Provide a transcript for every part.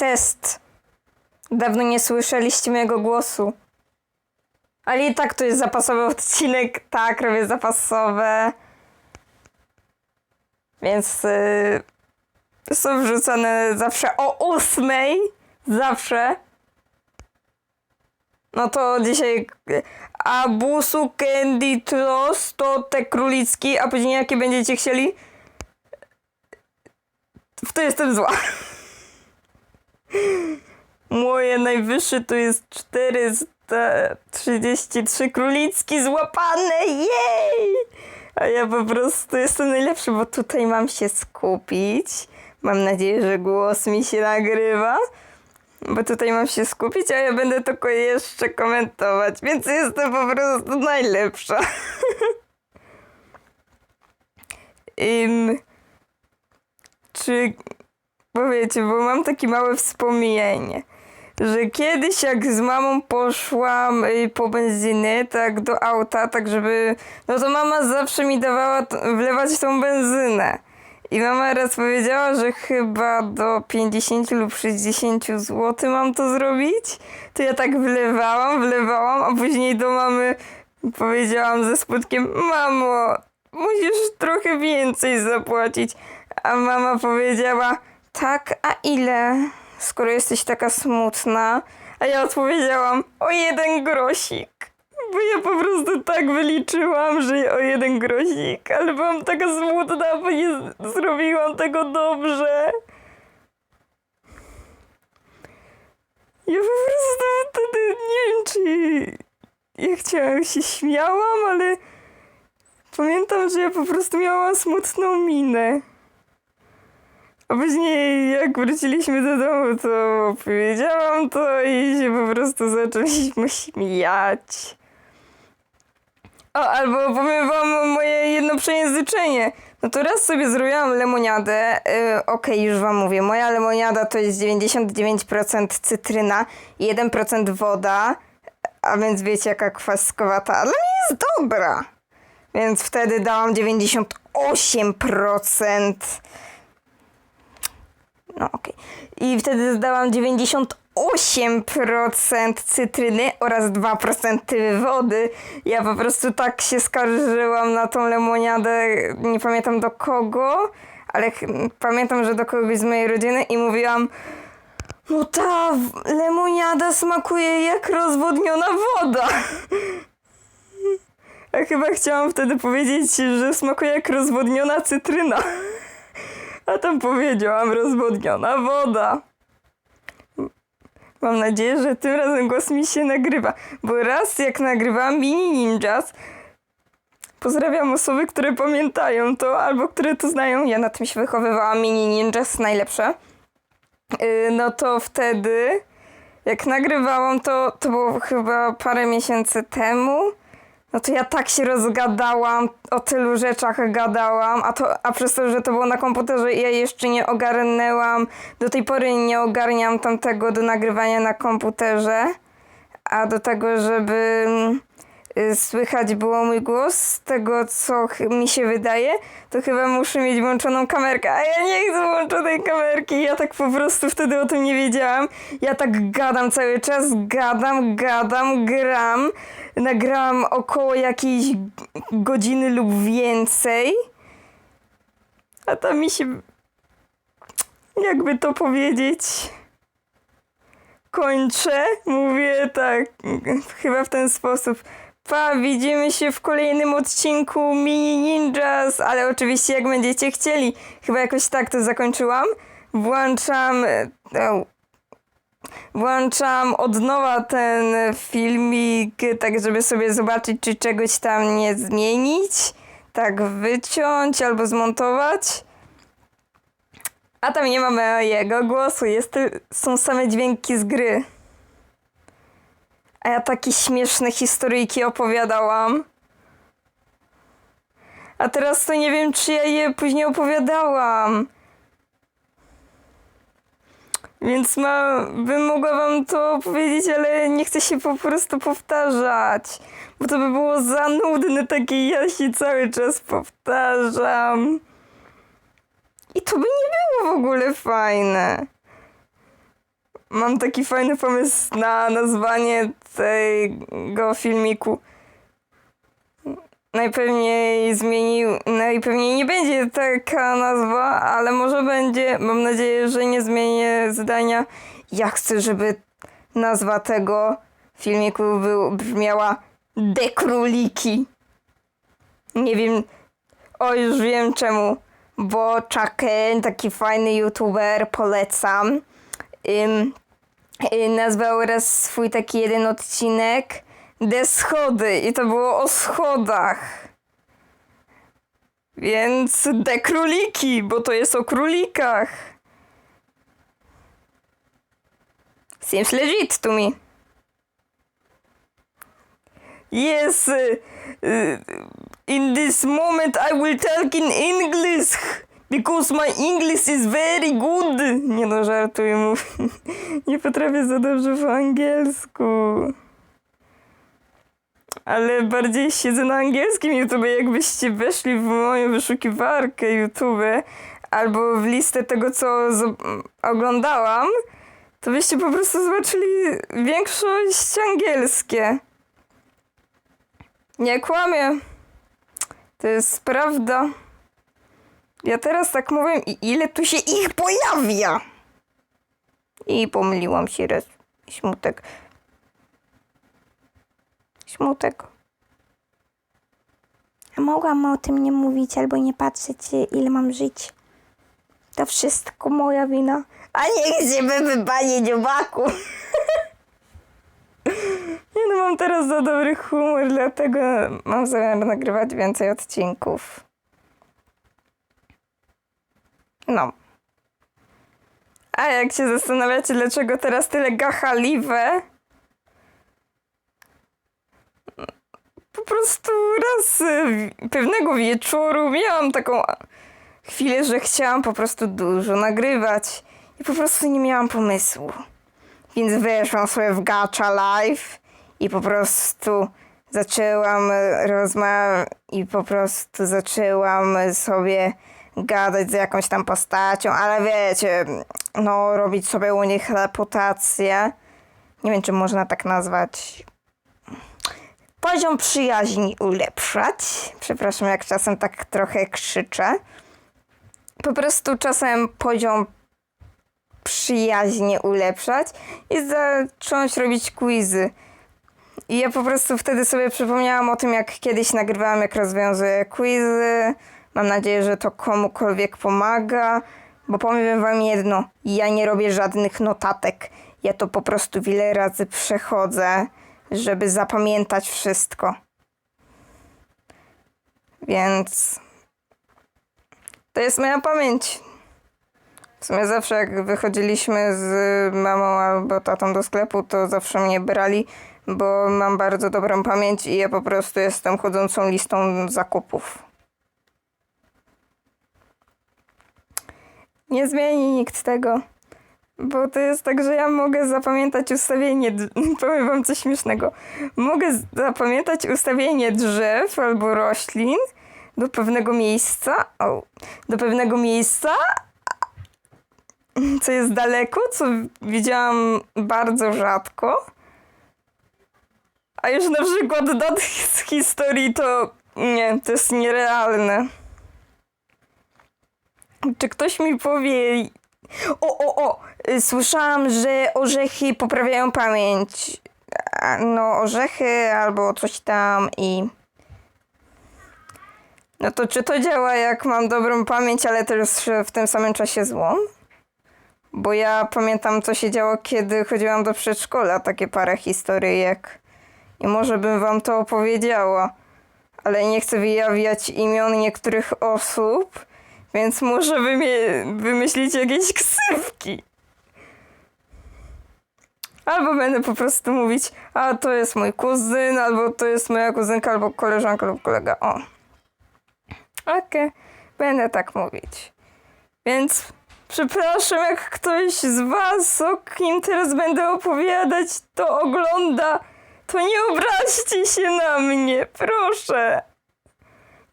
test. Dawno nie słyszeliście mojego głosu. Ale i tak to jest zapasowy odcinek. Tak, robię zapasowe. Więc y, są wrzucane zawsze o ósmej. Zawsze. No to dzisiaj y, Abusu Candy Trost to te królicki, a później jakie będziecie chcieli? W to jestem zła. Moje najwyższe to jest 433 królicki złapane, jej! A ja po prostu jestem najlepszy, bo tutaj mam się skupić. Mam nadzieję, że głos mi się nagrywa. Bo tutaj mam się skupić, a ja będę tylko jeszcze komentować, więc jestem po prostu najlepsza. Ym, czy powiecie, bo mam takie małe wspomnienie, że kiedyś jak z mamą poszłam y, po benzynę, tak do auta, tak żeby, no to mama zawsze mi dawała wlewać tą benzynę. I mama raz powiedziała, że chyba do 50 lub 60 zł mam to zrobić. To ja tak wlewałam, wlewałam, a później do mamy powiedziałam ze smutkiem, mamo, musisz trochę więcej zapłacić. A mama powiedziała, tak, a ile? Skoro jesteś taka smutna. A ja odpowiedziałam, o jeden grosik. Bo ja po prostu tak wyliczyłam, że o jeden grosik, ale byłam taka smutna, bo nie zrobiłam tego dobrze. Ja po prostu wtedy nie wiem, czy ja chciałam się śmiałam, ale pamiętam, że ja po prostu miałam smutną minę. A później jak wróciliśmy do domu, to powiedziałam to i się po prostu zaczęliśmy śmiać. O, albo powiem wam moje jedno przejęzyczenie. No to raz sobie zrobiłam lemoniadę. Yy, Okej, już wam mówię. Moja lemoniada to jest 99% cytryna i 1% woda. A więc wiecie jaka kwaskowata, ale nie jest dobra. Więc wtedy dałam 98%. No okej. I wtedy dodałam 98% cytryny oraz 2% wody. Ja po prostu tak się skarżyłam na tą lemoniadę, nie pamiętam do kogo, ale pamiętam, że do kogoś z mojej rodziny i mówiłam no ta lemoniada smakuje jak rozwodniona woda. A chyba chciałam wtedy powiedzieć, że smakuje jak rozwodniona cytryna. A tam powiedziałam rozwodniona woda. Mam nadzieję, że tym razem głos mi się nagrywa. Bo raz jak nagrywałam mini ninjas, pozdrawiam osoby, które pamiętają to albo które to znają. Ja na tym się wychowywałam. Mini ninjas najlepsze. Yy, no to wtedy, jak nagrywałam to, to było chyba parę miesięcy temu. No to ja tak się rozgadałam, o tylu rzeczach gadałam, a, to, a przez to, że to było na komputerze ja jeszcze nie ogarnęłam, do tej pory nie ogarniam tamtego do nagrywania na komputerze, a do tego, żeby y, słychać było mój głos z tego, co mi się wydaje, to chyba muszę mieć włączoną kamerkę, a ja nie chcę włączonej kamerki, ja tak po prostu wtedy o tym nie wiedziałam. Ja tak gadam cały czas, gadam, gadam, gram. Nagrałam około jakiejś godziny lub więcej. A tam mi się, jakby to powiedzieć, kończę. Mówię tak, chyba w ten sposób. Pa, widzimy się w kolejnym odcinku Mini Ninjas, ale oczywiście jak będziecie chcieli. Chyba jakoś tak to zakończyłam. Włączam. e, o, Włączam od nowa ten filmik, tak żeby sobie zobaczyć, czy czegoś tam nie zmienić. Tak wyciąć albo zmontować. A tam nie mamy jego głosu, jest, są same dźwięki z gry. A ja takie śmieszne historyjki opowiadałam. A teraz to nie wiem, czy ja je później opowiadałam. Więc ma, bym mogła wam to powiedzieć, ale nie chcę się po prostu powtarzać. Bo to by było za nudne, takie ja się cały czas powtarzam. I to by nie było w ogóle fajne. mam taki fajny pomysł na nazwanie tego filmiku. Najpewniej zmienił, najpewniej nie będzie taka nazwa, ale może będzie. Mam nadzieję, że nie zmienię zdania. Ja chcę, żeby nazwa tego filmiku był, brzmiała De Króliki. Nie wiem, o już wiem czemu, bo Chucken, taki fajny youtuber, polecam, ym, y, nazwał raz swój taki jeden odcinek De Schody i to było o schodach. Więc De Króliki, bo to jest o królikach. Seems legit to me. Yes, uh, uh, in this moment I will talk in English because my English is very good. Nie no, żartuję mu. Nie potrafię za dobrze po angielsku. Ale bardziej siedzę na angielskim YouTube. Jakbyście weszli w moją wyszukiwarkę YouTube albo w listę tego, co oglądałam, to byście po prostu zobaczyli większość angielskie. Nie kłamię. To jest prawda. Ja teraz tak mówię i ile tu się ich pojawia. I pomyliłam się raz. Smutek. Smutek. A mogłam o tym nie mówić albo nie patrzeć, ile mam żyć. To wszystko moja wina. A się by panie dziobaku. Nie no, mam teraz za dobry humor, dlatego mam zamiar nagrywać więcej odcinków. No. A jak się zastanawiacie, dlaczego teraz tyle gachaliwe? Prostu raz pewnego wieczoru miałam taką chwilę, że chciałam po prostu dużo nagrywać i po prostu nie miałam pomysłu. Więc weszłam sobie w Gacha Live i po prostu zaczęłam rozmawiać i po prostu zaczęłam sobie gadać z jakąś tam postacią, ale wiecie, no robić sobie u nich reputację. Nie wiem, czy można tak nazwać. Poziom przyjaźni ulepszać. Przepraszam, jak czasem tak trochę krzyczę. Po prostu czasem poziom przyjaźnie ulepszać i zacząć robić quizy. I ja po prostu wtedy sobie przypomniałam o tym, jak kiedyś nagrywałam, jak rozwiązuję quizy. Mam nadzieję, że to komukolwiek pomaga, bo powiem wam jedno, ja nie robię żadnych notatek. Ja to po prostu wiele razy przechodzę, żeby zapamiętać wszystko. Więc to jest moja pamięć. W sumie zawsze jak wychodziliśmy z mamą albo tatą do sklepu, to zawsze mnie brali, bo mam bardzo dobrą pamięć i ja po prostu jestem chodzącą listą zakupów. Nie zmieni nikt tego, bo to jest tak, że ja mogę zapamiętać ustawienie, powiem wam coś śmiesznego, mogę zapamiętać ustawienie drzew albo roślin do pewnego miejsca, o, do pewnego miejsca, co jest daleko, co widziałam bardzo rzadko. A już na przykład dat z historii to nie, to jest nierealne. Czy ktoś mi powie... O, o, o! y, Słyszałam, że orzechy poprawiają pamięć. No, orzechy albo coś tam i... No to czy to działa jak mam dobrą pamięć, ale też w tym samym czasie złą? Bo ja pamiętam, co się działo, kiedy chodziłam do przedszkola, takie parę historyjek. I może bym wam to opowiedziała, ale nie chcę wyjawiać imion niektórych osób, więc może wy mnie wymyślicie jakieś ksywki. Albo będę po prostu mówić, a to jest mój kuzyn, albo to jest moja kuzynka, albo koleżanka lub kolega. O. Okej, będę tak mówić. Więc przepraszam, jak ktoś z was, o kim teraz będę opowiadać, to ogląda, to nie obraźcie się na mnie, proszę.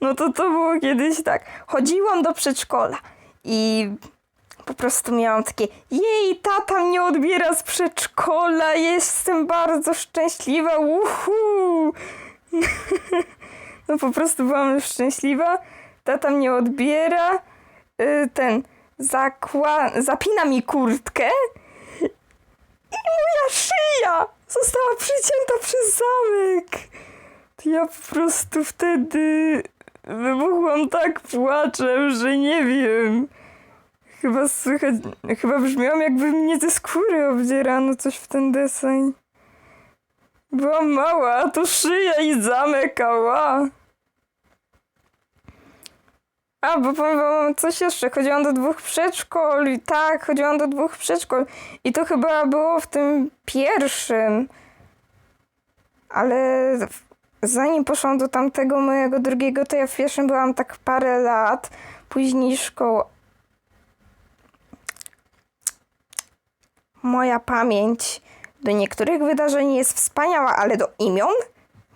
No to to było kiedyś tak. Chodziłam do przedszkola i po prostu miałam takie jej, tata mnie odbiera z przedszkola, jestem bardzo szczęśliwa, uhu. No po prostu byłam szczęśliwa, tata mnie odbiera, y, ten, zakła- zapina mi kurtkę i moja szyja została przycięta przez zamek. To ja po prostu wtedy wybuchłam tak płaczem, że nie wiem. Chyba słychać, chyba brzmiałam jakby mnie ze skóry obdzierano coś w ten deseń. Byłam mała, a to szyja i zamek, ała. A, bo powiem wam coś jeszcze. Chodziłam do dwóch przedszkol. Tak, chodziłam do dwóch przedszkol. I to chyba było w tym pierwszym. Ale zanim poszłam do tamtego mojego drugiego, to ja w pierwszym byłam tak parę lat. Później szkoła. Moja pamięć do niektórych wydarzeń jest wspaniała, ale do imion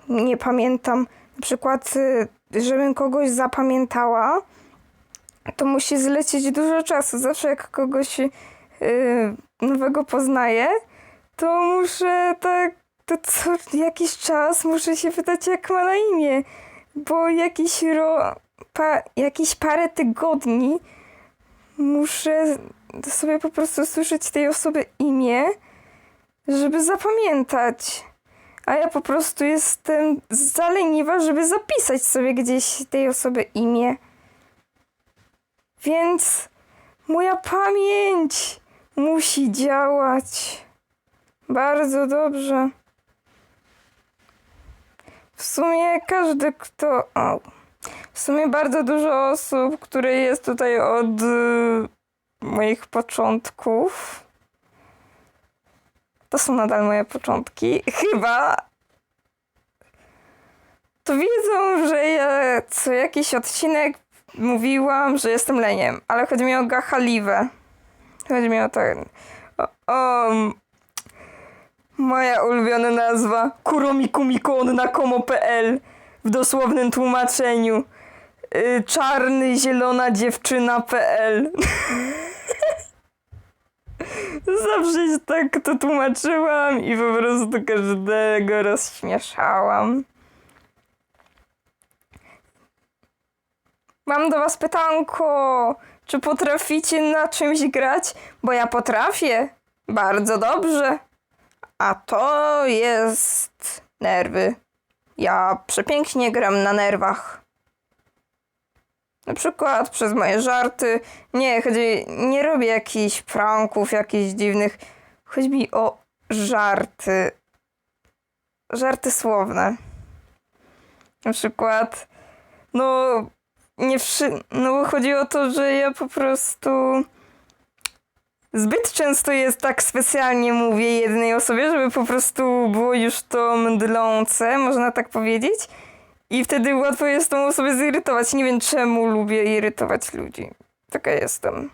nie pamiętam. Na przykład, y, żebym kogoś zapamiętała, to musi zlecieć dużo czasu. Zawsze jak kogoś y, nowego poznaję, to muszę tak, to co jakiś czas muszę się pytać, jak ma na imię, bo jakiś ro, pa, jakieś parę tygodni muszę sobie po prostu słyszeć tej osoby imię, żeby zapamiętać. A ja po prostu jestem za leniwa, żeby zapisać sobie gdzieś tej osoby imię. Więc moja pamięć musi działać bardzo dobrze. W sumie każdy, kto. O, w sumie bardzo dużo osób, które jest tutaj od y, moich początków. To są nadal moje początki. Chyba. To wiedzą, że ja co jakiś odcinek mówiłam, że jestem leniem, ale chodzi mi o gachaliwę. Chodzi mi o ten. O moja ulubiona nazwa Kuromikumikon na komo.pl w dosłownym tłumaczeniu. Y, czarny, zielona dziewczyna.pl Zawsze się tak to tłumaczyłam i po prostu każdego rozśmieszałam. Mam do was pytanko. Czy potraficie na czymś grać? Bo ja potrafię. Bardzo dobrze. A to jest nerwy. Ja przepięknie gram na nerwach. Na przykład przez moje żarty. Nie, chodzi, nie robię jakichś pranków, jakichś dziwnych. Chodzi mi o żarty. Żarty słowne. Na przykład, no, nie wszy... No, chodzi o to, że ja po prostu zbyt często jest tak specjalnie mówię jednej osobie, żeby po prostu było już to mdlące, można tak powiedzieć. I wtedy łatwo jest tą osobę zirytować. Nie wiem czemu lubię irytować ludzi. Taka jestem.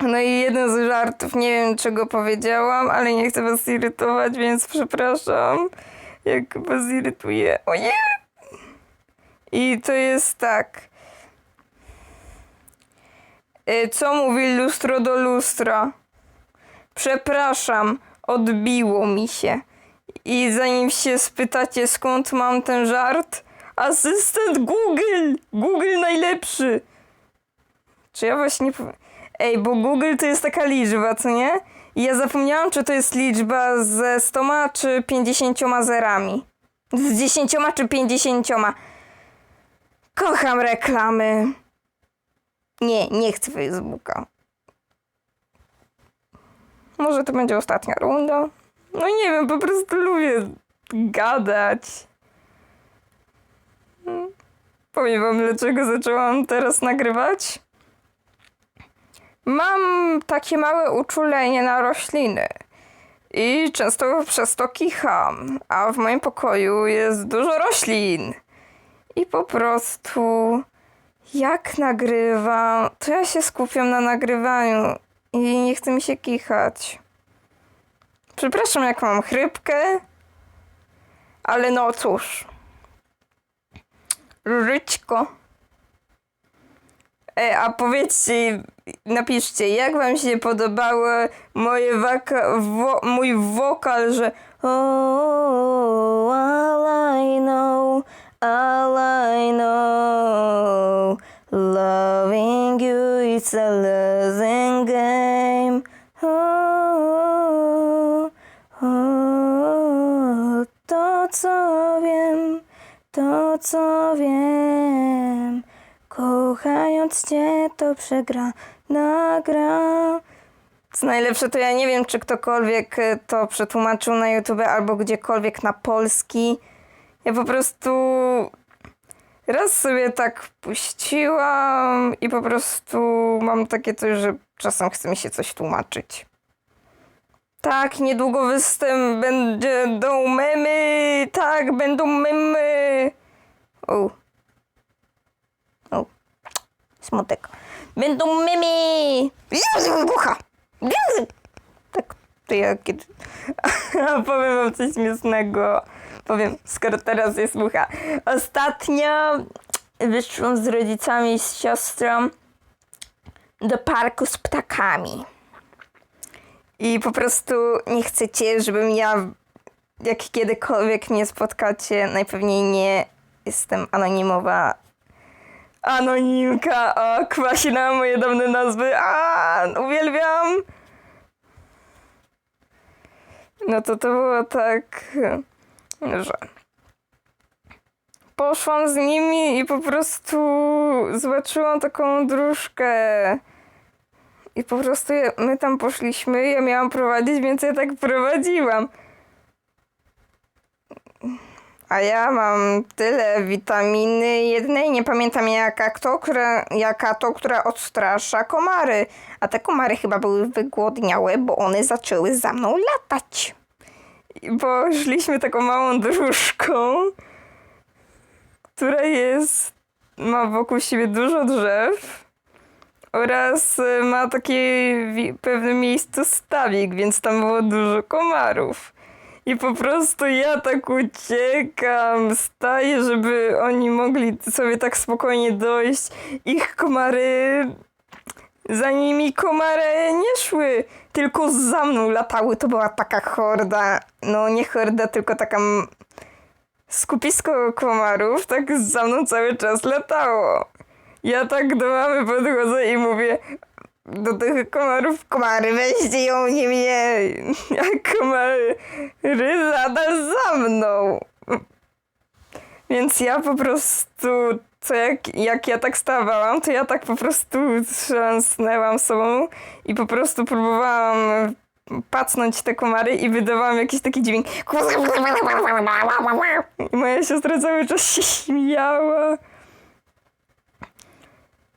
No i jeden z żartów, nie wiem czego powiedziałam, ale nie chcę was irytować, więc przepraszam, jak was irytuję. O nie! I to jest tak. Y, Co mówi lustro do lustra? Przepraszam, odbiło mi się. I zanim się spytacie, skąd mam ten żart, asystent Google! Google najlepszy! Czy ja właśnie. Ej, bo Google to jest taka liczba, co nie? I ja zapomniałam, czy to jest liczba ze 100 czy 50 zerami. Z 10 czy 50. Kocham reklamy. Nie, nie chcę Facebooka. Może to będzie ostatnia runda? No nie wiem, po prostu lubię gadać. Mm. Powiem wam, dlaczego zaczęłam teraz nagrywać. Mam takie małe uczulenie na rośliny i często przez to kicham, a w moim pokoju jest dużo roślin. I po prostu jak nagrywam, to ja się skupiam na nagrywaniu i nie chce mi się kichać. Przepraszam, jak mam chrypkę, ale no cóż. Żyćko. E, a powiedzcie, napiszcie, jak wam się podobały moje waka, wo, mój wokal, że Oh, all I know, all I know, is a losing game. Oh, oh, to co wiem, to co wiem, kochając cię to przegra, nagra. Co najlepsze, to ja nie wiem, czy ktokolwiek e, to przetłumaczył na YouTube albo gdziekolwiek na polski. Ja po prostu raz sobie tak puściłam i po prostu mam takie coś, że czasem chce mi się coś tłumaczyć. Tak, niedługo występ do memy, tak, będą memy. O. O. Smutek. Będą memy. Jezu, wybucha. Jezu. Tak, to ja kiedy... Powiem wam coś śmiesznego. Powiem, skoro teraz jest mucha. Ostatnio wyszłam z rodzicami i z siostrą do parku z ptakami. I po prostu nie chcecie, żebym ja, jak kiedykolwiek mnie spotkacie, najpewniej nie jestem anonimowa. Anonimka, o, kwasi na moje dawne nazwy, a, uwielbiam. No to to było tak, że poszłam z nimi i po prostu zobaczyłam taką dróżkę. I po prostu my tam poszliśmy, ja miałam prowadzić, więc ja tak prowadziłam. A ja mam tyle witaminy jednej, nie pamiętam jaka to, która, jaka to, która odstrasza komary. A te komary chyba były wygłodniałe, bo one zaczęły za mną latać. Bo szliśmy taką małą dróżką, która jest, ma wokół siebie dużo drzew oraz y, ma takie w pewnym miejscu stawik, więc tam było dużo komarów. I po prostu ja tak uciekam, staję, żeby oni mogli sobie tak spokojnie dojść. Ich komary, za nimi komary nie szły, tylko za mną latały. To była taka horda, no nie horda, tylko taka skupisko komarów, tak za mną cały czas latało. Ja tak do mamy podchodzę i mówię do tych komarów, komary, weźcie ją, nie mnie. Jak komary, nadal za mną. Więc ja po prostu, co jak, jak ja tak stawałam, to ja tak po prostu trząsnęłam sobą i po prostu próbowałam pacnąć te komary i wydawałam jakiś taki dźwięk. I moja siostra cały czas się śmiała.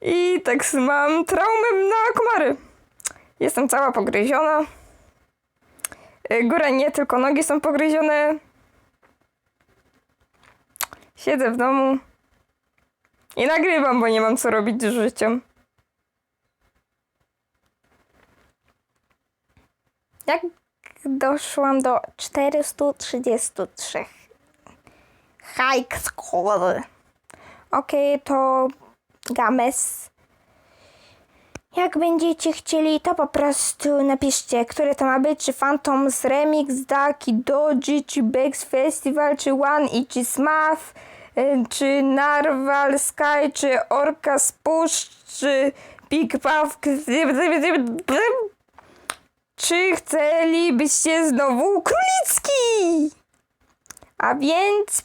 I tak mam traumę na komary. Jestem cała pogryziona. Y, Góra nie, tylko nogi są pogryzione. Siedzę w domu i nagrywam, bo nie mam co robić z życiem. Jak doszłam do 433 high score. Okej, to games. Jak będziecie chcieli, to po prostu napiszcie, które to ma być, czy Phantoms Remix, Ducky Doji, czy Bex Festival, czy One i czy Smath, y, czy Narwal Sky, czy Orca Spush, czy Big Puff, czy chcielibyście znowu królicki? A więc